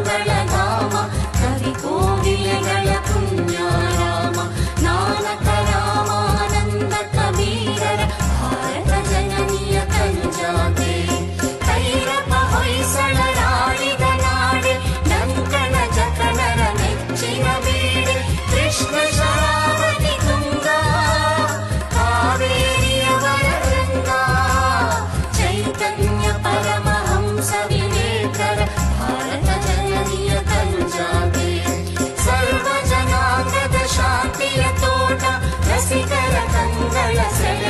Umbrella. Blessed